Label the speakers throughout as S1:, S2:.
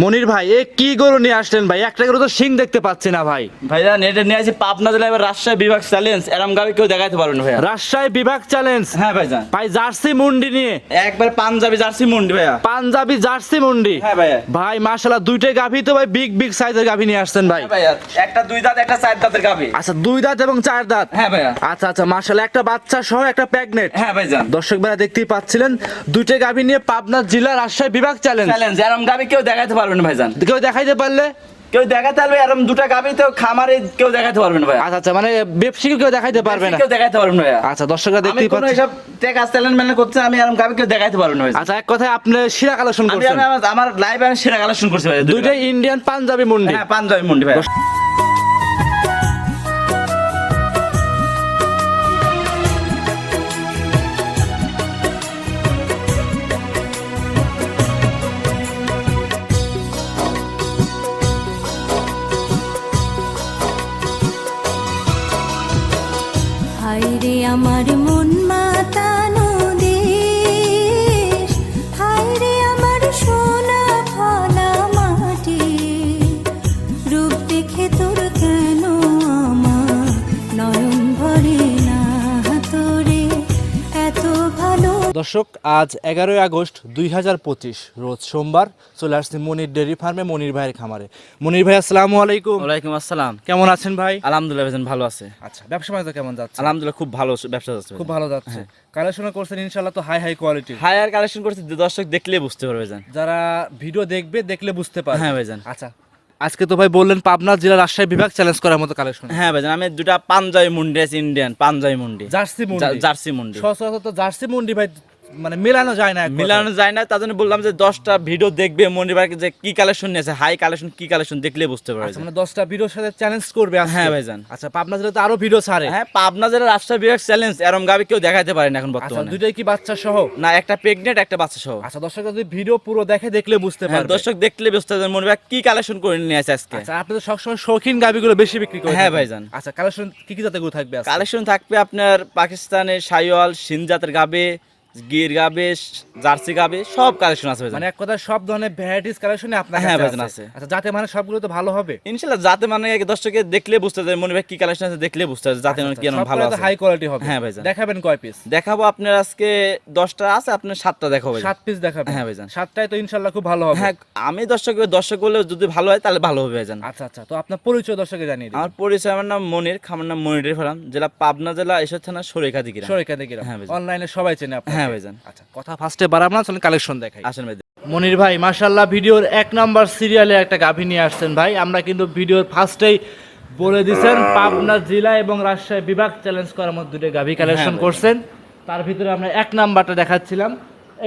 S1: মনির ভাই এ কি গরু নিয়ে আসলেন ভাই? একটা গরু তো শিং দেখতে পাচ্ছি না ভাই।
S2: ভাইয়া নেটে নিয়ে আসি পাবনা জেলা এবার রাজশাহী বিভাগ চ্যালেঞ্জ এরম গাড়ি কেউ দেখাইতে পারবেন ভাইয়া।
S1: রাজশাহী বিভাগ চ্যালেঞ্জ
S2: হ্যাঁ ভাইজান।
S1: ভাই জার্সি মুন্ডি নিয়ে।
S2: একবার পাঞ্জাবি জার্সি মুন্ডি ভাইয়া।
S1: পাঞ্জাবি জার্সি মুন্ডি।
S2: হ্যাঁ ভাইয়া।
S1: ভাই মাশাল্লাহ দুইটাই গাভি তো ভাই বিগ বিগ সাইজের গাভি নিয়ে আসছেন ভাই।
S2: হ্যাঁ ভাইয়া। একটা দুই দাঁত একটা চার দাঁতের গাবি
S1: আচ্ছা দুই দাঁত এবং চার দাঁত?
S2: হ্যাঁ ভাইয়া।
S1: আচ্ছা আচ্ছা মাশাল্লাহ একটা বাচ্চা সহ একটা প্যাগনেট
S2: হ্যাঁ ভাইজান।
S1: দর্শক বেলা দেখতেই পাচ্ছিলেন দুইটা গাভি নিয়ে পাবনা জেলা রাজশাহী বিভাগ চ্যালেঞ্জ
S2: চ্যালেঞ্জ এরম গাবি কেউ দেখাইতে পারবেন ভাইজান।
S1: কেউ দেখাইতে পারলে?
S2: কেউ দেখাতে পারবে আর দুটা গাবি তো খামারে কেউ দেখাতে পারবেন না ভাই
S1: আচ্ছা আচ্ছা মানে ব্যবসায়ী কেউ দেখাইতে পারবে না?
S2: কেউ দেখাতে পারবেন না ভাইয়া।
S1: আচ্ছা দর্শকরা
S2: আমি
S1: দেখতেই
S2: কোনো
S1: পাচ্ছেন।
S2: এসব টেক চ্যালেঞ্জ মানে করছে আমি আর গাবি কেউ দেখাতে পারবেন না ভাই
S1: আচ্ছা এক কথা আপনি শিরা কালেকশন
S2: আমি
S1: করছেন।
S2: আমি আমার- লাইভ আমি সেরা কালেকশন করছি ভাই দুইটা।
S1: ইন্ডিয়ান পাঞ্জাবি মুন্ডি।
S2: হ্যাঁ পাঞ্জাবি মুন্ডি ভাইয়া
S3: হায়রে আমার মন মাতানো
S1: দর্শক আজ এগারোই আগস্ট দুই হাজার পঁচিশ রোজ সোমবার চলে আসছি মনির ডেয়ারি ফার্মে মনির ভাইয়ের খামারে। মনির ভাই আসসালামু আলাইকুম।
S2: ওয়ালাইকুম আসসালাম।
S1: কেমন আছেন ভাই?
S2: আলহামদুলিল্লাহ ভাইজান ভালো আছে।
S1: আচ্ছা ব্যবসা বাণিজ্য কেমন যাচ্ছে?
S2: আলহামদুলিল্লাহ খুব ভালো ব্যবসা যাচ্ছে
S1: খুব ভালো যাচ্ছে। কালেকশন করছেন ইনশাল্লাহ তো high high quality
S2: higher collection করছে দর্শক দেখলে বুঝতে পারবে ভাইজান।
S1: যারা ভিডিও দেখবে দেখলে বুঝতে পারবে।
S2: হ্যাঁ ভাইজান।
S1: আচ্ছা আজকে তো ভাই বললেন পাবনা জেলা রাজশাহী বিভাগ চ্যালেঞ্জ করার মতো কালেকশন
S2: হ্যাঁ ভাইজান আমি দুটা পাঞ্জাবি মুন্ডি আছে ইন্ডিয়ান পাঞ্জাবি মুন্ডি।
S1: জার্সি মুন্ডি।
S2: জার্সি মুন্ডি।
S1: সচরাচর তো জার্সি মুন্ডি ভাই মানে মেলানো যায় না।
S2: মিলানো যায় না তার জন্য বললাম যে দশটা ভিডিও দেখবে মন্ডি ভাই যে কি কালেকশন নিয়েছে হাই কালেকশন কি কালেকশন দেখলে বুঝতে পারবে।
S1: আচ্ছা, মানে দশটা ভিডিওর সাথে চ্যালেঞ্জ করবে।
S2: হ্যাঁ ভাইজান।
S1: আচ্ছা পাবনা জেলা তো আরও ভিডিও ছাড়ে?
S2: হ্যাঁ পাবনা জেলার রাষ্ট্র বিভাগ চ্যালেঞ্জ এরম গাবি কেউ দেখাতে পারে না এখন
S1: আচ্ছা
S2: বর্তমানে।
S1: দুইটাই কি বাচ্চা সহ?
S2: না একটা প্রেগনেন্ট একটা বাচ্চা সহ।
S1: আচ্ছা দর্শক যদি ভিডিও পুরো দেখে দেখলে বুঝতে
S2: হ্যাঁ
S1: পারবে।
S2: দর্শক দেখলে বুঝতে পারবে মন্ডি ভাই কি কালেকশন করে নিয়ে আসে আজকে।
S1: আচ্ছা আপনি তো সবসময় শৌখিন গাবিগুলো বেশি বিক্রি করেন
S2: হ্যাঁ ভাইজান।
S1: আচ্ছা কালেকশন কি কি জাতের গরু থাকবে
S2: কালেকশন থাকবে আপনার পাকিস্তানের সাইওয়াল সিনজাতের গাবে গির গাবে জার্সি গাবে সব কালেকশন আছে
S1: মানে এক কথায় সব ধরনের ভ্যারাইটিস কালেকশনে আপনার
S2: হ্যাঁ, ভাইজান
S1: আছে। আচ্ছা যাতে মানে সবগুলো তো ভালো হবে?
S2: ইনশাল্লাহ যাতে মানে দর্শকে দেখলে বুঝতে পারবে মনে ভাই কি কালেকশন আছে দেখলে বুঝতে পারবে যাতে মানে কি ভালো আছে।
S1: হাই কোয়ালিটি হবে।
S2: হ্যাঁ, ভাইজান।
S1: দেখাবেন কয় পিস
S2: দেখাবো আপনার আজকে দশটা আছে আপনার সাতটা দেখাবো ভাইজান।
S1: সাত পিস দেখাবেন?
S2: হ্যাঁ, ভাইজান।
S1: সাতটায় তো ইনশাল্লাহ খুব ভালো হবে।
S2: হ্যাঁ আমি দর্শক দর্শক বলে যদি ভালো হয় তাহলে ভালো হবে ভাইজান।
S1: আচ্ছা আচ্ছা তো আপনার পরিচয় দর্শকে জানিয়ে দিন।
S2: আমার পরিচয় আমার নাম মনির খামার নাম মনিরের ফার্ম জেলা পাবনা জেলা এসব থানা সরেখা দিকে
S1: সরেকা দেখি
S2: হ্যাঁ, ভাইজান।
S1: অনলাইনে সবাই চেনে আপনাকে।
S2: হ্যাঁ, ভাইজান।
S1: আচ্ছা কথা ফার্স্টে বাড়াবো না চলেন কালেকশন দেখাই।
S2: আসেন ভাই
S1: মনির ভাই মাশাল্লাহ ভিডিওর এক নাম্বার সিরিয়ালে একটা গাভী নিয়ে আসছেন ভাই। আমরা কিন্তু ভিডিওর ফার্স্টেই বলে দিছেন পাবনা জেলা এবং রাজশাহী বিভাগ চ্যালেঞ্জ করার মধ্যে দুটো গাভী কালেকশন করছেন। তার ভিতরে আমরা এক নাম্বারটা দেখাচ্ছিলাম।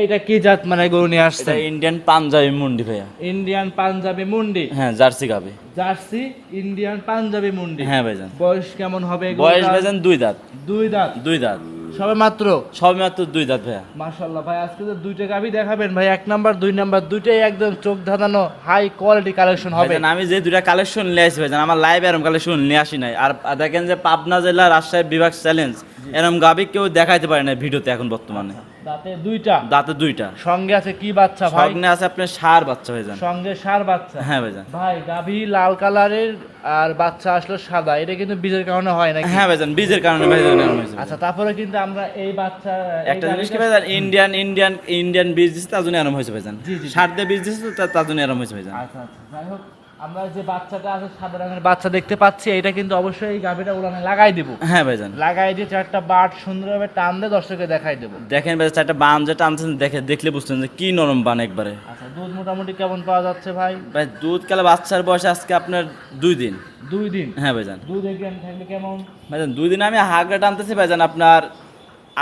S1: এইটা কি জাত মানে গরু নিয়ে আসছে
S2: ইন্ডিয়ান পাঞ্জাবি মুন্ডি ভাইয়া।
S1: ইন্ডিয়ান পাঞ্জাবি মুন্ডি?
S2: হ্যাঁ জার্সি গাবে
S1: জার্সি ইন্ডিয়ান পাঞ্জাবি মুন্ডি।
S2: হ্যাঁ ভাইজান।
S1: বয়স কেমন হবে
S2: বয়স ভাইজান দুই দাঁত।
S1: দুই দাঁত।
S2: দুই দাঁত।
S1: সবে মাত্র?
S2: সবে মাত্র দুই দাঁত ভাইয়া।
S1: মাশাল্লাহ ভাই আজকে তো দুইটা গাভী দেখাবেন ভাই এক নাম্বার দুই নাম্বার দুইটাই একদম চোখ ধাঁধানো হাই কোয়ালিটি কালেকশন হবে।
S2: আমি যে দুইটা কালেকশন নিয়ে আসি ভাই আমার লাইভ এরম কালেকশন নিয়ে আসি নাই। আর দেখেন যে পাবনা জেলা রাজশাহী বিভাগ চ্যালেঞ্জ এরম গাবি কেউ দেখাইতে পারে না ভিডিওতে এখন বর্তমানে।
S1: দাঁতে দুইটা?
S2: দাঁতে দুইটা।
S1: সঙ্গে আছে কি বাচ্চা ভাই?
S2: সঙ্গে আছে আপনার সার বাচ্চা ভাইজান।
S1: সঙ্গে সার বাচ্চা?
S2: হ্যাঁ ভাইজান।
S1: ভাই গাভী লাল কালারের আর বাচ্চা আসলো সাদা। এটা কিন্তু বীজের কারণে হয় নাকি?
S2: হ্যাঁ ভাইজান বীজের কারণে ভাইজান
S1: আচ্ছা তারপরে কিন্তু আমরা এই বাচ্চা
S2: একটা জিনিস কি ভাইজান ইন্ডিয়ান ইন্ডিয়ান ইন্ডিয়ান বীজ দিচ্ছে তার জন্য এরম হয়েছে ভাইজান। সার দিয়ে বীজ দিচ্ছে তো তার- তার জন্য এরম হয়েছে ভাইজান।
S1: আচ্ছা আচ্ছা যাই হোক। আমরা যে বাচ্চাটা আছে সাদা রঙের বাচ্চা দেখতে পাচ্ছি এটা কিন্তু অবশ্যই এই গাভীটা উড়ানে লাগাই দেবো।
S2: হ্যাঁ ভাইজান।
S1: লাগাই দিয়ে চারটা বাট সুন্দরভাবে টান দিয়ে দর্শকে দেখাই দেবো।
S2: দেখেন ভাই চারটা বান যেটা টানছেন দেখে দেখলে বুঝতেন যে কি নরম বান একবারে।
S1: আচ্ছা দুধ মোটামুটি কেমন পাওয়া যাচ্ছে ভাই?
S2: ভাই দুধ কালে বাচ্চার বয়স আজকে আপনার দুই দিন।
S1: দুই দিন?
S2: হ্যাঁ ভাইজান।
S1: দুধ এগ্রাম থাকলে কেমন?
S2: ভাইজান দুই দিন আমি হাগড়া টানতেছি ভাইজান আপনার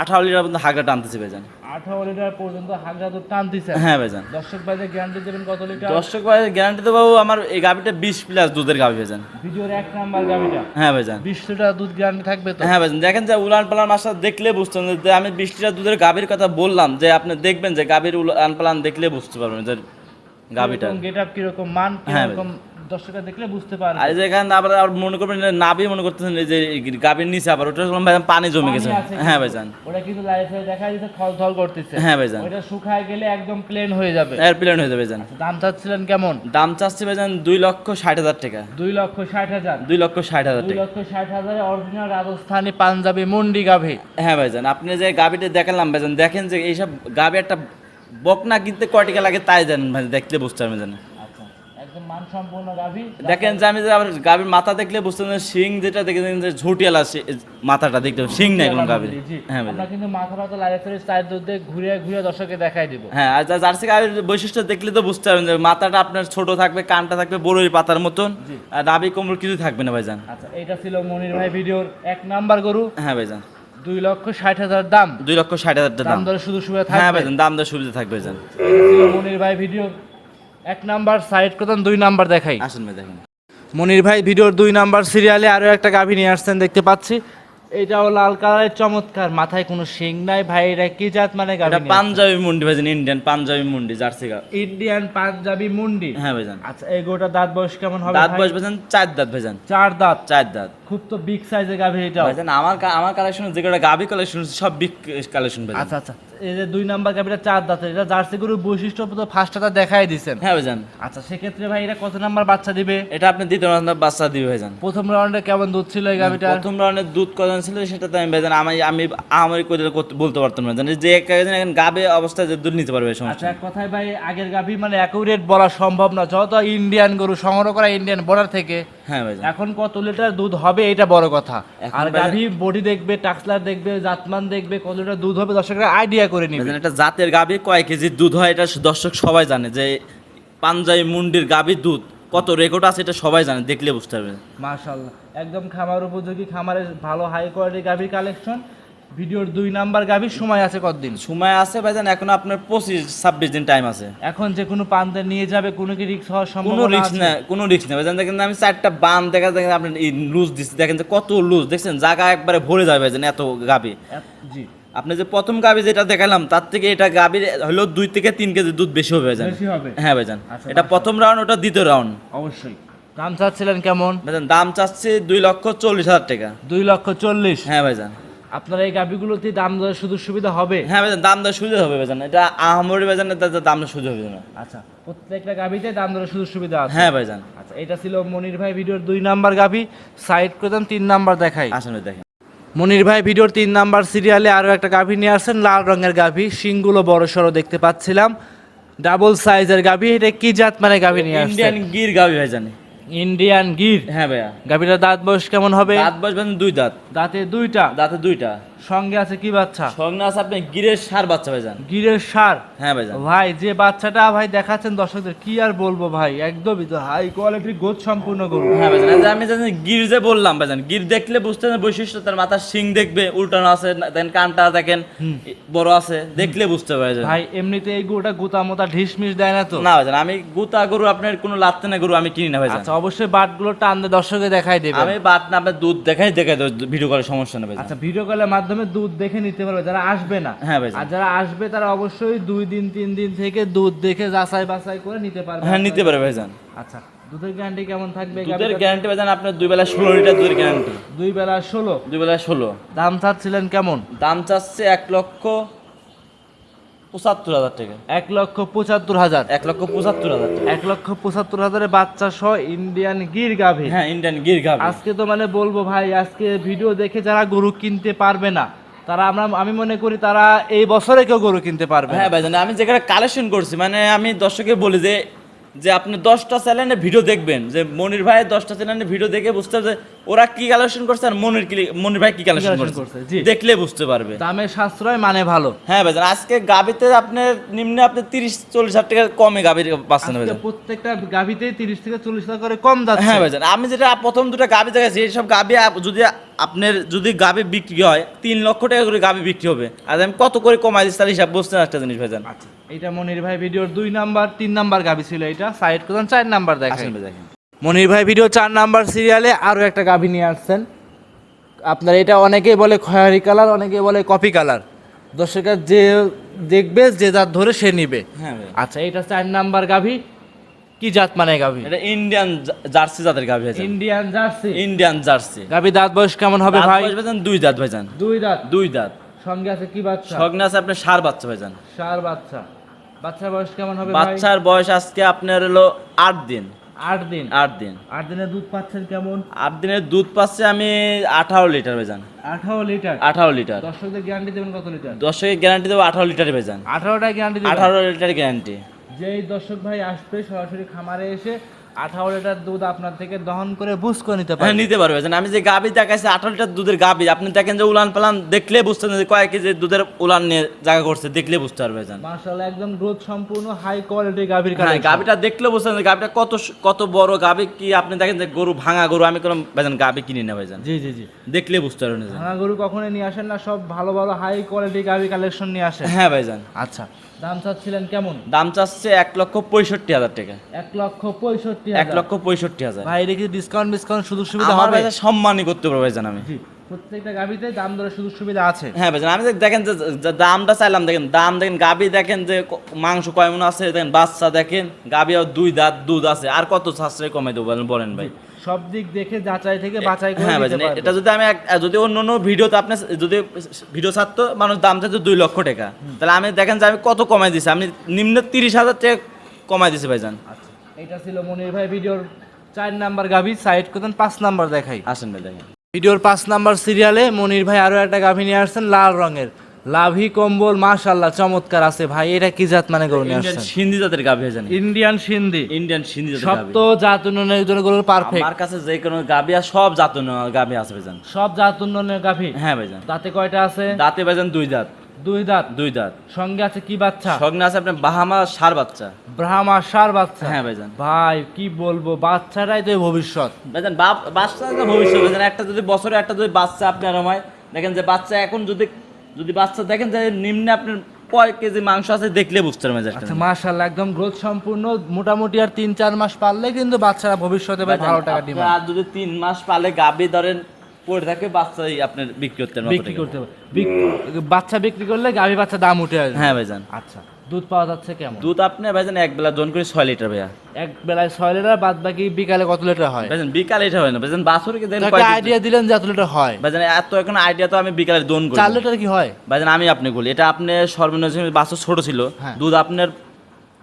S2: আঠারো লিটার পর্যন্ত হাগড়া টানতেছি ভাইজান।
S1: আঠারো লিটার পর্যন্ত হাগরা দুধ টানতেছে।
S2: হ্যাঁ ভাইজান।
S1: দর্শক ভাইদের গ্যারান্টি দেবেন কত লিটার?
S2: দর্শক ভাই গ্যারান্টি আমার এই গাভিটা বিশ প্লাস দুধের গাভি ভাইজান।
S1: ভিডিওর এক নাম্বার গাভিটা।
S2: হ্যাঁ ভাইজান।
S1: বিশ লিটার দুধ গ্যারান্টি থাকবে তো?
S2: হ্যাঁ ভাইজান দেখেন যে উলান পালান মাসা দেখলে বুঝতেন যে আমি বিশ লিটার দুধের গাভীর কথা বললাম যে আপনি দেখবেন যে গাভীর উলান পালান দেখলে বুঝতে পারবেন যে গাভীটা।
S1: গেট আপ কীরকম মান
S2: হ্যাঁ,
S1: কীরকম? দর্শকরা দেখলে বুঝতে পারবে।
S2: আর যেখানে আবার আবার মনে করবেন মনে করতেছেন এই যে নিচে আবার ওটা পানি জমে গেছে। হ্যাঁ ভাইজান।
S1: ওটা কিন্তু লাইফে দেখা যাচ্ছে করতেছে।
S2: হ্যাঁ ভাইজান।
S1: ওটা শুকায় গেলে একদম প্লেন হয়ে যাবে।
S2: এয়ারপ্লেন হয়ে যাবে ভাইজান।
S1: দাম চাচ্ছিলেন কেমন?
S2: দাম চাচ্ছে ভাইজান দুই লক্ষ ষাট হাজার টাকা।
S1: দুই লক্ষ ষাট হাজার।
S2: দুই লক্ষ ষাট হাজার
S1: দুই লক্ষ ষাট হাজারে অরিজিনাল রাজস্থানি পাঞ্জাবি মুন্ডি গাভি।
S2: হ্যাঁ ভাইজান আপনি যে গাবিটা দেখালাম ভাইজান দেখেন যে এইসব গাবি একটা বকনা কিনতে কয় টাকা লাগে তাই জানেন ভাই দেখলে বুঝতে পারবেন জানেন
S1: আচ্ছা একদম মানসম্পন্ন গাভি
S2: দেখেন যে আমি যে আবার গাবির মাথা দেখলে বুঝতে পারবেন শিং যেটা দেখেছেন যে ঝুটিয়ালা মাথাটা দেখতে শিং নেই কোনো গাবির
S1: জি।
S2: হ্যাঁ
S1: আমরা কিন্তু মাথা মাথা লাইফের চায়ের দুধ দিয়ে ঘুরে ঘুরে দর্শককে দেখাই দিব।
S2: হ্যাঁ আর জার্সি গাবির বৈশিষ্ট্য দেখলে তো বুঝতে পারবেন যে মাথাটা আপনার ছোট থাকবে কানটা থাকবে বড়ই পাতার মতন। আর নাভি কোমর কিছু থাকবে না ভাইজান।
S1: আচ্ছা এটা ছিল মনির ভাই ভিডিওর এক নাম্বার গরু।
S2: হ্যাঁ ভাইজান।
S1: দুই লক্ষ ষাট হাজার দাম।
S2: দুই লক্ষ ষাট হাজার
S1: দাম দরে শুধু সুবিধা
S2: হ্যাঁ ভাইজান দাম দর সুবিধা থাকবে ভাইজান।
S1: মনির ভাই ভিডিও এক নাম্বার সাইড করতাম দুই নাম্বার দেখাই।
S2: আসুন ভাই দেখেন।
S1: মনির ভাই ভিডিওর দুই নাম্বার সিরিয়ালে আরও একটা গাভী নিয়ে আসছেন দেখতে পাচ্ছি। এটাও লাল কালারের চমৎকার। মাথায় কোনো শিং নাই ভাই এটা কি জাত মানে
S2: এটা পাঞ্জাবি মুন্ডি ভাইজান ইন্ডিয়ান পাঞ্জাবি মুন্ডি জার্সি গা।
S1: ইন্ডিয়ান পাঞ্জাবি মুন্ডি?
S2: হ্যাঁ ভাইজান
S1: আচ্ছা এই গোটা দাঁত বয়স কেমন হবে
S2: দাঁত বয়স ভাইজান চার দাঁত ভাইজান
S1: চার দাঁত।
S2: চার দাঁত।
S1: খুব তো বিগ সাইজের গাভী এটাও।
S2: ভাইজান আমার আমার কালেকশন যে কটা গাবি কালেকশন সব বিগ কালেকশন
S1: আচ্ছা আচ্ছা। এই যে দুই নাম্বার গাভীটা চার দাঁতের এটা জার্সি গরুর বৈশিষ্ট্য তো ফার্স্টটা দেখাই দিছেন।
S2: হ্যাঁ ভাইজান।
S1: আচ্ছা সেক্ষেত্রে ভাই এটা কত নাম্বার বাচ্চা দিবে?
S2: এটা আপনি দ্বিতীয় রাউন্ডে বাচ্চা দিবে ভাইজান।
S1: প্রথম রাউন্ডে কেমন দুধ ছিল এই গাভীটা
S2: প্রথম রাউন্ডের দুধ কজন ছিল সেটা তো আমি ভাইজান আমি আমি আমার করে বলতে পারতাম না যে এক একজন এখন গাবে অবস্থায় যে দুধ নিতে পারবে
S1: আচ্ছা এক কথায় ভাই আগের গাভী মানে অ্যাকুরেট বলা সম্ভব না। যত ইন্ডিয়ান গরু সংগ্রহ করা ইন্ডিয়ান বর্ডার থেকে
S2: হ্যাঁ ভাইজান।
S1: এখন কত লিটার দুধ হবে? এটা বড় কথা। আর গাভি বডি দেখবে টাক্সলার দেখবে জাতমান দেখবে কতটা দুধ হবে দর্শকরা আইডিয়া করে নিবে।
S2: একটা জাতের গাভী কয় কেজি দুধ হয় এটা দর্শক সবাই জানে যে পাঞ্জাবি মুন্ডির গাভীর দুধ কত রেকর্ড আছে এটা সবাই জানে দেখলে বুঝতে পারবে
S1: মাশাল্লাহ একদম খামার উপযোগী খামারের ভালো হাই কোয়ালিটি গাভীর কালেকশন ভিডিওর দুই নাম্বার গাভীর সময় আছে কতদিন?
S2: সময় আছে ভাইজান এখন আপনার পঁচিশ ছাব্বিশ দিন টাইম আছে।
S1: এখন যে কোনো প্রান্তে নিয়ে যাবে কোনো কি রিক্স হওয়ার
S2: কোনো
S1: সম্ভাবনা
S2: রিস্ক
S1: আছে?
S2: না কোনো রিস্ক নেই। ভাইজান দেখেন আমি চারটা বান দেখা দেখেন আপনি লুজ দিচ্ছি দেখেন যে কত লুজ দেখছেন? জায়গা একবারে ভরে যাবে ভাইজান এত গাবি
S1: জি।
S2: আপনি যে প্রথম গাবি যেটা দেখালাম তার থেকে এটা গাবির হলো দুই থেকে তিন কেজি দুধ বেশি হবে ভাইজান।
S1: বেশি হবে?
S2: হ্যাঁ ভাইজান।
S1: আচ্ছা,
S2: এটা প্রথম রাউন্ড ওটা দ্বিতীয় রাউন্ড
S1: অবশ্যই। দাম চাচ্ছিলেন কেমন?
S2: ভাইজান দাম চাচ্ছে দুই লক্ষ চল্লিশ হাজার টাকা।
S1: দুই লক্ষ চল্লিশ।
S2: হ্যাঁ ভাইজান।
S1: আপনার এই গাভিগুলোতে দাম দরের সুযোগ সুবিধা হবে?
S2: হ্যাঁ ভাইজান দাম দর সুযোগ হবে ভাইজান। এটা আহমরি ভাইজান এটা দাম দর সুযোগ হবে না।
S1: আচ্ছা প্রত্যেকটা গাভিতে দাম দরের সুযোগ সুবিধা আছে?
S2: হ্যাঁ ভাইজান।
S1: আচ্ছা এটা ছিল মনির ভাই ভিডিওর দুই নাম্বার গাভি। সাইড করতাম তিন নাম্বার দেখাই।
S2: আসলে দেখেন।
S1: মনির ভাই ভিডিওর তিন নাম্বার সিরিয়ালে আরও একটা গাভি নিয়ে আসছেন লাল রঙের গাভি। শিংগুলো বড় সড়ো দেখতে পাচ্ছিলাম। ডাবল সাইজের গাভি এটা কি জাত মানে গাভি নিয়ে
S2: ইন্ডিয়ান
S1: আসছেন?
S2: গির গাবি ভাইজান।
S1: ইন্ডিয়ান গির
S2: হ্যাঁ ভাইয়া।
S1: গাভীটার দাঁত বয়স কেমন হবে?
S2: দাঁত বয়স দুই দাঁত।
S1: দাঁতে দুইটা?
S2: দাঁতে দুইটা।
S1: সঙ্গে আছে কি বাচ্চা?
S2: সঙ্গে আছে আপনি গিরের সার বাচ্চা ভাইজান।
S1: গিরের সার?
S2: হ্যাঁ ভাইজান।
S1: ভাই যে বাচ্চাটা ভাই দেখাচ্ছেন দর্শকদের কি আর বলব ভাই? একদমই তো হাই কোয়ালিটি গোদ সম্পূর্ণ গরু।
S2: হ্যাঁ ভাইজান এই যে আমি জানি গির যে বললাম ভাইজান গির দেখলে বুঝতে পারেন বৈশিষ্ট্য তার মাথার শিং দেখবে উল্টানো আছে দেন কানটা দেখেন বড় আছে দেখলে বুঝতে পারে
S1: ভাই এমনিতে এই গরুটা গোতা মোতা ঢিসমিস দেয় না তো?
S2: না ভাইজান আমি গুতা গরু আপনার কোনো লাত্তে না গরু আমি কিনি না ভাইজান।
S1: আচ্ছা অবশ্যই বাটগুলো টান দিয়ে দর্শকে দেখাই দেবে।
S2: আমি বাট না আপনার দুধ দেখাই দেখাই ভিডিও করার সমস্যা নেই ভাইজান।
S1: আচ্ছা ভিডিও কলের মাধ্যমে দুধ দেখে নিতে পারবে যারা আসবে না।
S2: হ্যাঁ ভাই
S1: আর যারা আসবে তারা অবশ্যই দুই দিন তিন দিন থেকে দুধ দেখে যাচাই বাছাই করে নিতে পারবে।
S2: হ্যাঁ নিতে পারবে ভাইজান।
S1: আচ্ছা দুধের গ্যারান্টি কেমন থাকবে
S2: দুধের গ্যারান্টি ভাইজান আপনার দুই বেলা ষোলো লিটার দুধের গ্যারান্টি
S1: দুই বেলা ষোলো?
S2: দুই বেলা ষোলো।
S1: দাম চাচ্ছিলেন কেমন?
S2: দাম চাচ্ছে এক লক্ষ পঁচাত্তর হাজার টাকা।
S1: এক লক্ষ পঁচাত্তর হাজার।
S2: এক লক্ষ পঁচাত্তর হাজার
S1: এক লক্ষ পঁচাত্তর হাজারে বাচ্চা সহ ইন্ডিয়ান গির গাভী।
S2: হ্যাঁ ইন্ডিয়ান গির গাবি
S1: আজকে তো মানে বলব ভাই আজকে ভিডিও দেখে যারা গরু কিনতে পারবে না তারা আমরা আমি মনে করি তারা এই বছরে কেউ গরু কিনতে পারবে
S2: হ্যাঁ ভাইজান আমি যেখানে কালেকশন করছি মানে আমি দর্শকে বলি যে যে আপনি দশটা চ্যানেলে ভিডিও দেখবেন যে মনির ভাই দশটা চ্যানেলে ভিডিও দেখে বুঝতে হবে যে ওরা কি কালেকশন করছে আর মনির কি মনির ভাই কি কালেকশন করছে? দেখলে বুঝতে পারবে।
S1: দামে সাশ্রয় মানে ভালো।
S2: হ্যাঁ ভাইজান আজকে গাবিতে আপনার নিম্নে আপনি তিরিশ চল্লিশ হাজার টাকা কমে গাবির পাচ্ছেন ভাইজান।
S1: প্রত্যেকটা গাভিতেই তিরিশ থেকে চল্লিশ টাকা করে কম যাচ্ছে।
S2: হ্যাঁ ভাইজান আমি যেটা প্রথম দুটো গাবি দেখাচ্ছি এইসব গাবি আপ- যদি আপনার যদি গাবি বিক্রি হয় তিন লক্ষ টাকা করে গাবি বিক্রি হবে। আর আমি কত করে কমাই দিচ্ছি তার হিসাব বুঝতে একটা জিনিস ভাইজান।
S1: আচ্ছা এটা মনির ভাই ভিডিওর দুই নাম্বার তিন নাম্বার গাভি ছিল এটা। সাইড করলাম চার নাম্বার দেখেন
S2: ভাই দেখেন
S1: মনির ভাই ভিডিও চার নাম্বার সিরিয়ালে আরও একটা গাভী নিয়ে আসছেন। আপনার এটা অনেকেই বলে খয়ারি কালার অনেকেই বলে কপি কালার দর্শকের যে দেখবে যে যার ধরে সে নিবে।
S2: হ্যাঁ
S1: আচ্ছা এটা চার নাম্বার গাভী। কি জাত মানে গাভি?
S2: এটা ইন্ডিয়ান জার্সি জাতের গাভি আছে।
S1: Indian Jersey.
S2: Indian Jersey.
S1: গাভি দাঁত বয়স কেমন হবে ভাই?
S2: দুই দাঁত ভাইজান।
S1: দুই দাঁত।
S2: দুই দাঁত।
S1: সঙ্গে আছে কি বাচ্চা?
S2: সগ্নে আছে আপনার সার বাচ্চা ভাইজান।
S1: সার বাচ্চা। বাচ্চার বয়স কেমন হবে
S2: বাচ্চার বয়স আজকে আপনার হলো আট দিন।
S1: আট দিন?
S2: আট দিন।
S1: আট দিনের দুধ পাচ্ছেন কেমন?
S2: আট দিনের দুধ পাচ্ছে আমি আঠারো লিটার বেজান
S1: আঠারো লিটার?
S2: আঠারো লিটার।
S1: দর্শকদের গ্যারান্টি দেবেন কত লিটার?
S2: দর্শকের গ্যারান্টি দেবো আঠারো লিটার বেজান
S1: আঠারোটা গ্যারান্টি
S2: আঠারো লিটার গ্যারান্টি
S1: যেই দর্শক ভাই আসবে সরাসরি খামারে এসে আঠারো লিটার দুধ আপনার থেকে দহন করে বুঝ করে নিতে
S2: হ্যাঁ
S1: পারে
S2: নিতে পারবে। আমি যে গাবি দেখাইছি আঠারো লিটার দুধের গাবি আপনি দেখেন যে উলান পালান দেখলে বুঝতে যে কয়েক কেজি দুধের উলান নিয়ে জায়গা করছে দেখলে বুঝতে পারবে
S1: মার্শাল্লাহ একদম গ্রোথ সম্পূর্ণ হাই কোয়ালিটি গাভীর
S2: হ্যাঁ গাবিটা দেখলে বুঝতে পারবেন যে গাবিটা কত কত বড় গাবি কি আপনি দেখেন যে গরু ভাঙা গরু আমি কোনো ভাইজান গাবি কিনি না ভাইজান
S1: জি জি জি।
S2: দেখলে বুঝতে পারবেন।
S1: ভাঙা গরু কখনোই নিয়ে আসেন না সব ভালো ভালো হাই কোয়ালিটি গাভী কালেকশন নিয়ে আসেন।
S2: হ্যাঁ ভাইজান
S1: আচ্ছা দাম চাচ্ছিলেন কেমন?
S2: দাম চাচ্ছে এক লক্ষ পঁয়ষট্টি হাজার টাকা।
S1: এক লক্ষ পঁয়ষট্টি
S2: এক লক্ষ পঁয়ষট্টি হাজার।
S1: ভাই এটা কি ডিসকাউন্ট ডিসকাউন্ট সুযোগ সুবিধা
S2: আমার
S1: হবে?
S2: সম্মানই করতে পারবে ভাইজান আমি।
S1: প্রত্যেকটা গাভীতে দাম দরের সুযোগ সুবিধা আছে।
S2: হ্যাঁ ভাইজান আমি দেখেন যে দামটা চাইলাম দেখেন দাম দেখেন গাবি দেখেন যে মাংস কয়মন আছে দেখেন বাচ্চা দেখেন গাবি আর দুই দাঁত দুধ আছে আর কত সাশ্রয় কমে দেবো বলেন- বলেন ভাই।
S1: সব দিক দেখে যাচাই থেকে বাছাই করে
S2: হ্যাঁ ভাইজান এটা যদি আমি যদি অন্য অন্য ভিডিওতে আপনি যদি ভিডিও ছাড়তো মানুষ দাম চাইতো দুই লক্ষ টাকা। তাহলে আমি দেখেন যে আমি কত কমাই দিছি। আমি নিম্ন তিরিশ হাজার টাকা কমাই দিছি ভাইজান।
S1: আচ্ছা এটা ছিল মনির ভাই ভিডিওর চার নাম্বার গাভী। সাইড করতেন পাঁচ নাম্বার দেখাই।
S2: আসেন ভাই দেখেন।
S1: ভিডিওর পাঁচ নাম্বার সিরিয়ালে মনির ভাই আরও একটা গাভী নিয়ে আসছেন লাল রঙের। লাভি কম্বল মাশাল্লাহ চমৎকার আছে ভাই। এটা কি জাত মানে গরু নিয়ে আসছেন?
S2: সিন্ধি জাতের গাভি জানি
S1: ইন্ডিয়ান সিন্ধি।
S2: ইন্ডিয়ান সিন্ধি জাতের
S1: সব তো জাত উন্নয়নের জন্য গরুর পারফেক্ট
S2: আমার কাছে যে কোনো গাভি আর সব জাত গাভি আছে ভাইজান।
S1: সব জাত উন্নয়নের গাভী?
S2: হ্যাঁ ভাইজান।
S1: দাঁতে কয়টা আছে?
S2: দাঁতে ভাইজান দুই দাঁত।
S1: দুই দাঁত?
S2: দুই দাঁত।
S1: সঙ্গে আছে কি বাচ্চা?
S2: সগ্নে আছে আপনার বাহামা সার বাচ্চা।
S1: ব্রাহ্মা সার বাচ্চা?
S2: হ্যাঁ ভাইজান।
S1: ভাই কি বলব বাচ্চাটাই তো ভবিষ্যৎ।
S2: ভাইজান বাচ্চা ভবিষ্যৎ ভাইজান। একটা যদি বছরে একটা যদি বাচ্চা আপনার হয় দেখেন যে বাচ্চা এখন যদি যদি বাচ্চা দেখেন যে নিম্নে আপনার কয় কেজি মাংস আছে দেখলে বুঝতে পারবেন
S1: আচ্ছা মাশাআল্লাহ একদম গ্রোথ সম্পূর্ণ মোটামুটি আর তিন চার মাস পারলে কিন্তু বাচ্চারা ভবিষ্যতে ভাই ভালো টাকা ডিমান্ড।
S2: আর যদি তিন মাস পালে গাবি ধরেন পড়ে থাকে বাচ্চাই আপনার বিক্রি করতে
S1: বিক্রি করতে বাচ্চা বিক্রি করলে গাভী বাচ্চা দাম উঠে আসবে।
S2: হ্যাঁ ভাইজান।
S1: আচ্ছা। দুধ পাওয়া যাচ্ছে কেমন?
S2: দুধ আপনি ভাইজান এক বেলা জন করে ছয় লিটার ভাইয়া।
S1: এক বেলায় ছয় লিটার বাদ বাকি বিকালে কত লিটার হয়?
S2: ভাইজান বিকালে এটা হয় না ভাইজান বাছরকে দেন
S1: একটা আইডিয়া দিলেন যে এত লিটার হয়।
S2: ভাইজান এত এখন আইডিয়া তো আমি বিকালে দোন করি।
S1: চার লিটার কি হয়?
S2: ভাইজান আমি আপনি বলি এটা আপনি সর্বনিম্ন বাছুর ছোট ছিল
S1: হ্যাঁ।
S2: দুধ আপনার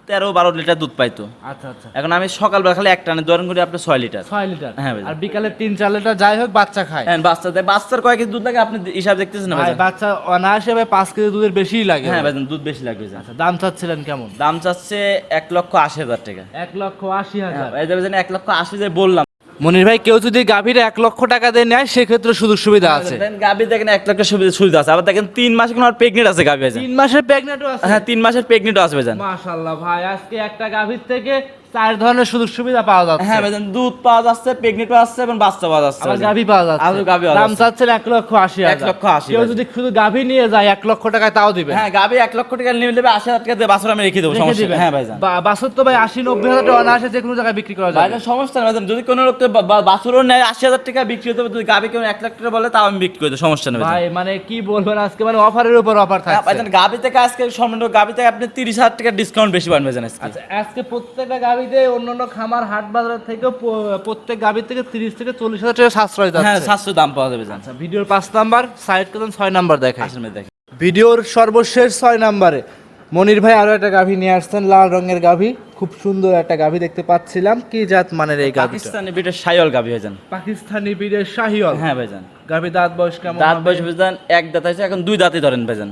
S2: তেরো বারো লিটার দুধ পাইতো।
S1: আচ্ছা আচ্ছা।
S2: এখন আমি সকালবেলা খালি এক টানে ধরেন করি আপনার ছয় লিটার।
S1: ছয় লিটার।
S2: হ্যাঁ ভাই।
S1: আর বিকালে তিন চার লিটার যাই হোক বাচ্চা খায়।
S2: হ্যাঁ বাচ্চা দেয়। বাচ্চার কয়েক কেজি দুধ লাগে? আপনি হিসাব দেখতেছেন না
S1: ভাই, বাচ্চা অনায়াসে ভাই পাঁচ কেজি দুধের বেশি লাগে
S2: হ্যাঁ ভাই। দুধ বেশি লাগবে
S1: আচ্ছা দাম চাচ্ছিলেন কেমন?
S2: দাম চাচ্ছে এক লক্ষ আশি হাজার টাকা।
S1: এক লক্ষ আশি হাজার।
S2: এই যাবে এক লক্ষ আশি হাজার বললাম।
S1: মনির ভাই কেউ যদি গাভীর এক লক্ষ টাকা দিয়ে নেয় সেক্ষেত্রে সুযোগ সুবিধা আছে।
S2: গাভী দেখেন এক লক্ষ সুবিধা সুবিধা আছে। আবার দেখেন তিন মাসে কোনো প্রেগনেন্ট আছে গাভী
S1: তিন মাসের প্রেগনেন্টও আছে।
S2: হ্যাঁ তিন মাসের প্রেগনেন্টও আসবে যান
S1: মাশাল্লাহ ভাই আজকে একটা গাভীর থেকে চার ধরনের সুযোগ সুবিধা পাওয়া যাচ্ছে।
S2: হ্যাঁ ভাইজান দুধ পাওয়া যাচ্ছে প্রেগনেন্টও আসছে এবং বাচ্চা পাওয়া যাচ্ছে।
S1: গাভী পাওয়া যাচ্ছে।
S2: আরও গাভী পাওয়া
S1: দাম চাচ্ছেন এক লক্ষ আশি
S2: এক
S1: হাজার
S2: লক্ষ আশি
S1: কেউ
S2: হাজার।
S1: যদি শুধু গাভী নিয়ে যায় এক লক্ষ টাকায় তাও দিবে।
S2: হ্যাঁ গাভি এক লক্ষ টাকা নিয়ে নেবে আশি হাজার টাকা দিয়ে বাছর আমি রেখে দেবো সমস্যা নেই। হ্যাঁ ভাইজান।
S1: বাছুর তো ভাই আশি নব্বই হাজার টাকা অনায়াসে যে কোনো জায়গায় বিক্রি করা যায়
S2: ভাইজান সমস্যা ভাইজান। যদি কোনো লোক বাছরও নেয় আশি হাজার টাকা বিক্রি হতে হবে যদি গাভি কেউ এক লাখ টাকা বলে তাও আমি বিক্রি করতে সমস্যা নেই
S1: ভাই মানে কি বলবেন আজকে মানে অফারের উপর অফার থাকছে।
S2: ভাইজান গাভি থেকে আজকে সম্পূর্ণ গাভি থেকে আপনি তিরিশ হাজার টাকা ডিসকাউন্ট বেশি পাবেন ভাইজান আজকে।
S1: আচ্ছা আজকে প্রত্যেকটা গাভিতে অন্যান্য খামার হাট বাজার থেকে প্রত্যেক গাভি থেকে তিরিশ থেকে চল্লিশ হাজার টাকা সাশ্রয়
S2: হ্যাঁ সাতশো দাম পাওয়া যাবে
S1: আচ্ছা ভিডিওর পাঁচ নাম্বার সাইড করতেন ছয় নাম্বার দেখায়
S2: ভাই
S1: ভিডিওর সর্বশেষ ছয় নাম্বারে মনির ভাই আরও একটা গাভী নিয়ে আসছেন লাল রঙের গাভী। খুব সুন্দর একটা গাভী দেখতে পাচ্ছিলাম। কি জাত মানের এই গাভীটা?
S2: পাকিস্তানি বিটের সাইল গাভি ভাইজান
S1: পাকিস্তানি বীরের শাহিওয়াল।
S2: হ্যাঁ ভাইজান
S1: গাভী দাঁত বয়স কেমন
S2: দাঁত? বয়স ভাইজান এক দাঁত আছে এখন দুই দাঁতই ধরেন ভাইজান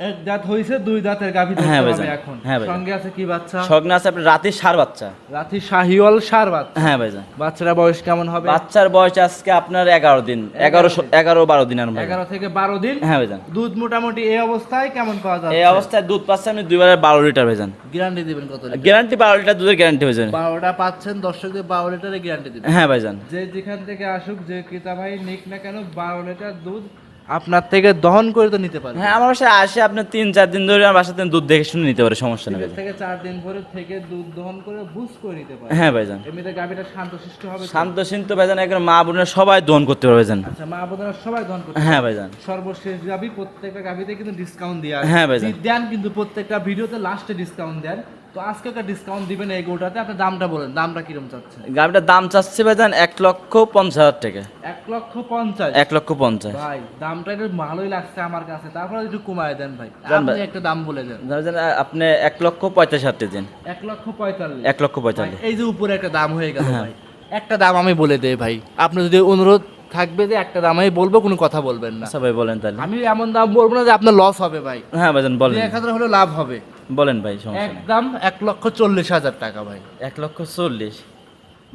S1: এক দাঁত হয়েছে দুই দাঁতের গাভী
S2: হ্যাঁ
S1: হবে এখন।
S2: হ্যাঁ।
S1: সঙ্গে আছে কি বাচ্চা?
S2: সগ্ন আছে আপনার রাতের সার বাচ্চা।
S1: রাতি শাহিওয়াল সার বাচ্চা।
S2: হ্যাঁ ভাইজান।
S1: বাচ্চারা বয়স কেমন হবে?
S2: বাচ্চার বয়স আজকে আপনার এগারো দিন। এগারো এগারো বারো দিন আর মতো।
S1: এগারো থেকে বারো দিন।
S2: হ্যাঁ ভাইজান।
S1: দুধ মোটামুটি এই অবস্থায় কেমন পাওয়া যাচ্ছে?
S2: এই অবস্থায় দুধ পাচ্ছে আমি দুইবারে বারো লিটার ভাইজান।
S1: গ্যারান্টি দিবেন কত
S2: গ্যারান্টি বারো লিটার দুধের গ্যারান্টি হয়েছে
S1: বারোটা পাচ্ছেন দর্শকদের বারো লিটারের গ্যারান্টি দিবেন।
S2: হ্যাঁ ভাইজান।
S1: যে যেখান থেকে আসুক যে ক্রেতা ভাই নিক না কেন বারো লিটার দুধ আপনার থেকে দহন করে তো নিতে পারে
S2: হ্যাঁ আমার বাসায় আসে আপনার তিন চার দিন ধরে আমার বাসাতে দুধ দেখে শুনে নিতে পারে সমস্যা নেই
S1: থেকে চার দিন পরে থেকে দুধ দহন করে বুঝ করে নিতে পারে
S2: হ্যাঁ ভাইজান।
S1: এমনিতে গাভিটা শান্তশিষ্ট হবে তো?
S2: শান্ত সিন্ত ভাইজান একবার মা বোনের সবাই দহন করতে পারবে ভাইজান।
S1: আচ্ছা মা বোনেরা সবাই দহন করতে
S2: হ্যাঁ ভাইজান।
S1: সর্বশেষ গাভি প্রত্যেকটা গাভিতে কিন্তু ডিসকাউন্ট দেওয়া
S2: হ্যাঁ ভাইজান।
S1: দেন কিন্তু প্রত্যেকটা ভিডিওতে লাস্টে ডিসকাউন্ট দেন। তো আজকে একটা ডিসকাউন্ট দিবেন এই গরুটাতে আপনি দামটা বলেন দামটা কীরকম চাচ্ছেন?
S2: গাভিটার দাম চাচ্ছে ভাইজান এক লক্ষ পঞ্চাশ হাজার টাকা।
S1: এক লক্ষ পঞ্চাশ?
S2: এক লক্ষ পঞ্চাশ।
S1: ভাই দামটা একটু ভালোই লাগছে আমার কাছে তারপরে একটু কমায় দেন ভাই। আপনি একটা দাম বলে দেন।
S2: ভাইজান আপনি এক লক্ষ পঁয়তাল্লিশ হাজার টাকা দিন।
S1: এক লক্ষ পঁয়তাল্লিশ।
S2: এক লক্ষ পঁয়তাল্লিশ।
S1: এই যে উপরে একটা দাম হয়ে গেল
S2: হ্যাঁ।
S1: ভাই একটা দাম আমি বলে দেই ভাই। আপনি যদি অনুরোধ থাকবে যে একটা দাম আমি বলব কোনো কথা বলবেন না।
S2: সবাই বলেন তাহলে।
S1: আমি এমন দাম বলব না যে আপনার লস হবে ভাই।
S2: হ্যাঁ ভাইজান বলেন।
S1: এক হাজার হলে লাভ হবে।
S2: বলেন ভাই
S1: একদম এক লক্ষ চল্লিশ হাজার টাকা ভাই।
S2: এক লক্ষ চল্লিশ।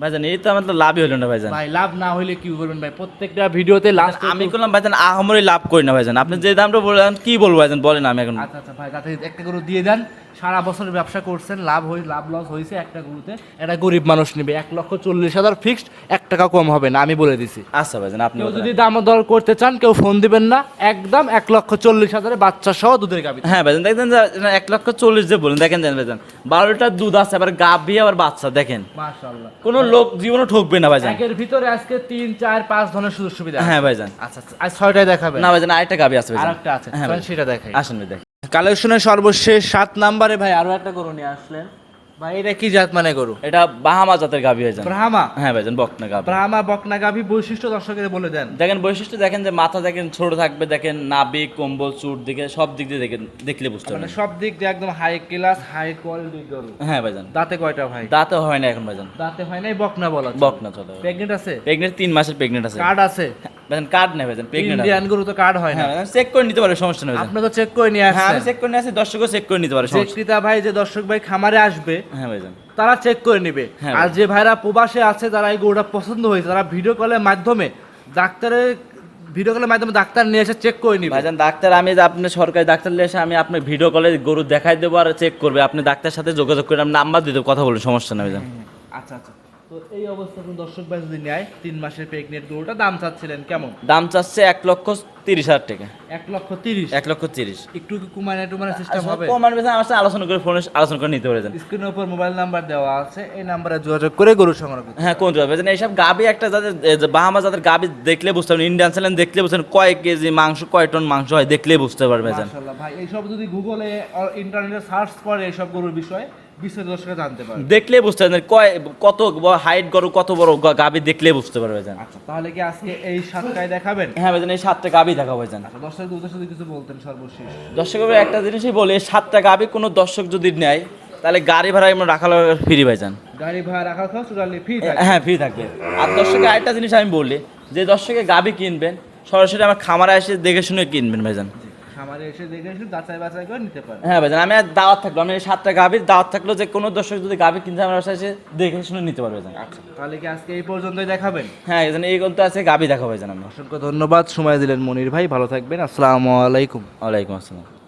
S2: ভাইজান এই তো আমার তো লাভই হলো না ভাইজান।
S1: ভাই লাভ না হইলে কি বলবেন ভাই? প্রত্যেকটা ভিডিওতে লাস্ট
S2: আমি করলাম ভাইজান আহামরি লাভ করি না ভাইজান। আপনি যে দামটা বললেন কি বলব ভাইজান? বলেন আমি এখন।
S1: আচ্ছা আচ্ছা ভাই তাতে একটা করে দিয়ে দেন। সারা বছর ব্যবসা করছেন লাভ হই লাভ লস হয়েছে একটা গরুতে। এটা গরিব মানুষ নেবে। এক লক্ষ চল্লিশ হাজার ফিক্সড এক টাকা কম হবে না আমি বলে দিছি।
S2: আচ্ছা ভাইজান আপনি
S1: কেউ যদি দাম দর করতে চান কেউ ফোন দিবেন না। একদম এক লক্ষ চল্লিশ হাজারে বাচ্চা সহ দুধের গাবি
S2: হ্যাঁ ভাইজান দেখেন এক লক্ষ চল্লিশ যে বলেন দেখেন জান ভাইজান বারোটা দুধ আছে আবার গাভি আবার বাচ্চা দেখেন।
S1: মাশাআল্লাহ।
S2: কোনো লোক জীবনে ঠকবে না ভাইজান।
S1: একের ভিতরে আজকে তিন চার পাঁচ ধরনের সুযোগ সুবিধা
S2: হ্যাঁ ভাইজান।
S1: আচ্ছা আচ্ছা। আজ ছয়টায় দেখাবেন।
S2: না ভাইজান আরেকটা গাভি আছে ভাইজান।
S1: আরেকটা আছে।
S2: হ্যাঁ ভাই।
S1: সেটা দেখাই।
S2: আসেন ভাই দেখ
S1: কালেকশনের সর্বশেষ সাত নাম্বারে ভাই আরও একটা গরু নিয়ে আসলেন। ভাই এটা কি জাত মানে গরু?
S2: এটা বাহামা জাতের গাভি ভাইজান।
S1: ব্রাহ্মা
S2: হ্যাঁ ভাইজান বকনা গাভি।
S1: ব্রাহ্মা বকনা গাভি বৈশিষ্ট্য দর্শকের বলে দেন।
S2: দেখেন বৈশিষ্ট্য দেখেন যে মাথা দেখেন ছোট থাকবে দেখেন নাবি কম্বল চুট দিকে সব দিক দিয়ে দেখেন দেখলে বুঝতে
S1: মানে
S2: পারবেন।
S1: সব দিক দিয়ে একদম হাই ক্লাস হাই কোয়ালিটি গরু।
S2: হ্যাঁ ভাইজান।
S1: দাঁতে কয়টা ভাই?
S2: দাঁতে হয় না এখন ভাইজান।
S1: দাঁতে হয় নাই বকনা বলা
S2: বকনা চলে।
S1: প্রেগনেন্ট আছে?
S2: প্রেগনেন্ট তিন মাসের প্রেগনেন্ট আছে।
S1: কার্ড আছে?
S2: কার্ড নেই ভাইজান প্রেগনেন্ট
S1: ইন্ডিয়ান গরু তো কার্ড হয় না।
S2: হ্যাঁ চেক করে নিতে পারবে সমস্যা নেই ভাইজান
S1: আপনাকে চেক করে নিয়ে
S2: হ্যাঁ আমি চেক করে নিয়ে আসি দর্শকও চেক করে নিতে পারে সমস্যা
S1: ক্রেতা ভাই যে দর্শক ভাই খামারে আসবে
S2: হ্যাঁ ভাইজান
S1: তারা চেক করে নিবে।
S2: হ্যাঁ
S1: আর যে ভাইরা প্রবাসে আছে যারা এই গরুটা পছন্দ হয়েছে তারা ভিডিও কলের মাধ্যমে ডাক্তারের ভিডিও কলের মাধ্যমে ডাক্তার নিয়ে এসে চেক করে নিবে।
S2: ভাইজান ডাক্তার আমি যে আপনি সরকারি ডাক্তার নিয়ে এসে আমি আপনার ভিডিও কলে গরু দেখাই দেবো আর চেক করবে। আপনি ডাক্তারের সাথে যোগাযোগ করে আমি নাম্বার দিয়ে দেবো কথা বলুন সমস্যা নেই ভাইজান
S1: আচ্ছা আচ্ছা। তো এই অবস্থা কোন দর্শক ভাই যদি নেয় তিন মাসের প্রেগনেন্ট গরুটা দাম চাচ্ছিলেন কেমন?
S2: দাম চাচ্ছে এক লক্ষ তিরিশ হাজার টাকা।
S1: এক লক্ষ তিরিশ?
S2: এক লক্ষ তিরিশ।
S1: একটু কি কুমানে সিস্টেম হবে?
S2: কমান বেশি আমার সাথে আলোচনা করে ফোনে আলোচনা করে নিতে পারে
S1: স্ক্রিনের উপর মোবাইল নাম্বার দেওয়া আছে এই নাম্বারে যোগাযোগ করে গরু সংগ্রহ করতে
S2: হ্যাঁ কোন যাবে এইসব গাবি একটা যাদের বাহামা যাদের গাবি দেখলে বুঝতে পারবেন ইন্ডিয়ান চ্যানেল দেখলে বুঝতে পারবেন কয় কেজি মাংস কয় টন মাংস হয় দেখলে বুঝতে পারবে
S1: মাশাআল্লাহ ভাই এইসব যদি গুগলে ইন্টারনেটে সার্চ করে এইসব গরুর বিষয়ে বিস্তারিত দর্শকরা জানতে পারবে।
S2: দেখলে বুঝতে পারবেন কয় কত হাইট গরু কত বড় গাবি দেখলে বুঝতে পারবে জান
S1: আচ্ছা তাহলে কি আজকে এই সাতটায় দেখাবেন?
S2: হ্যাঁ ভাইজান এই সাতটা গাবি দেখাবো জান
S1: আচ্ছা দর্শকদের উদ্দেশ্যে কিছু বলতেন সর্বশেষ।
S2: দর্শকের একটা জিনিসই বলি সাতটা গাবি কোনো দর্শক যদি নেয় তাহলে গাড়ি ভাড়া আমরা রাখা ফ্রি ভাইজান।
S1: গাড়ি ভাড়া রাখার খরচ টোটালি ফ্রি
S2: হ্যাঁ ফ্রি থাকবে আর দর্শকে আরেকটা জিনিস আমি বলি যে দর্শকে গাবি কিনবেন সরাসরি আমার খামারে এসে দেখে শুনে কিনবেন ভাইজান।
S1: খামারে এসে দেখে এসে যাচাই বাছাই করে নিতে পারেন
S2: হ্যাঁ ভাইজান আমি আর দাওয়াত থাকল আমি সাতটা গাভীর দাওয়াত থাকল যে কোনো দর্শক যদি গাভী কিনতে আমার বাসায় এসে দেখে শুনে নিতে পারবে ভাইজান।
S1: আচ্ছা তাহলে কি আজকে এই পর্যন্তই দেখাবেন?
S2: হ্যাঁ এই জন্য এই গন্ত আছে গাভী দেখাবো ভাইজান আমি
S1: অসংখ্য ধন্যবাদ। সময় দিলেন মনির ভাই ভালো থাকবেন। আসসালামু আলাইকুম।
S2: ওয়ালাইকুম আসসালাম।